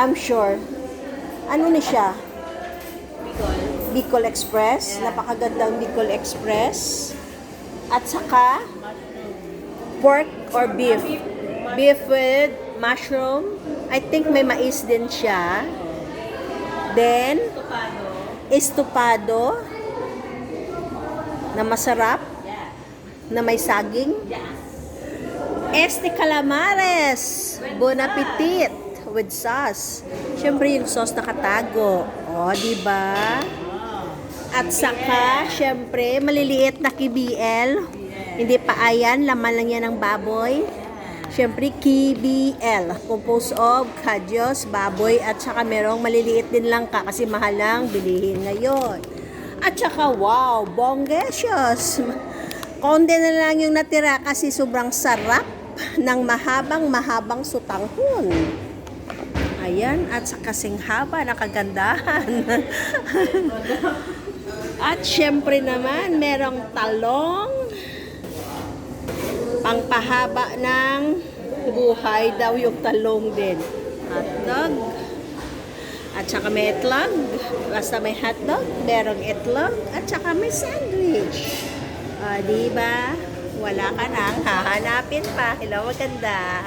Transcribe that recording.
I'm sure. Ano ni siya? Bicol. Bicol Express. Yeah. Napakagandang Bicol Express. At saka, pork or beef. Beef with mushroom. I think may mais din siya. Then, Tupado. estupado na masarap, na may saging. Este calamares. Bon appetit with sauce. Siyempre yung sauce nakatago. O, di ba? At saka, siyempre, maliliit na KBL. Hindi pa ayan, laman lang yan ng baboy. Siyempre, KBL. Composed of kadyos, baboy, at saka merong maliliit din lang ka kasi mahal lang bilihin ngayon. At saka, wow, bonggesios. Konti na lang yung natira kasi sobrang sarap ng mahabang mahabang sutanghon. Ayan, at sa kasing haba ng kagandahan. at syempre naman, merong talong. Pangpahaba ng buhay daw yung talong din. Hotdog. At saka may itlog. Basta may hotdog, merong itlog. At saka may sandwich. O, di ba? Wala ka nang hahanapin pa. Hello, maganda.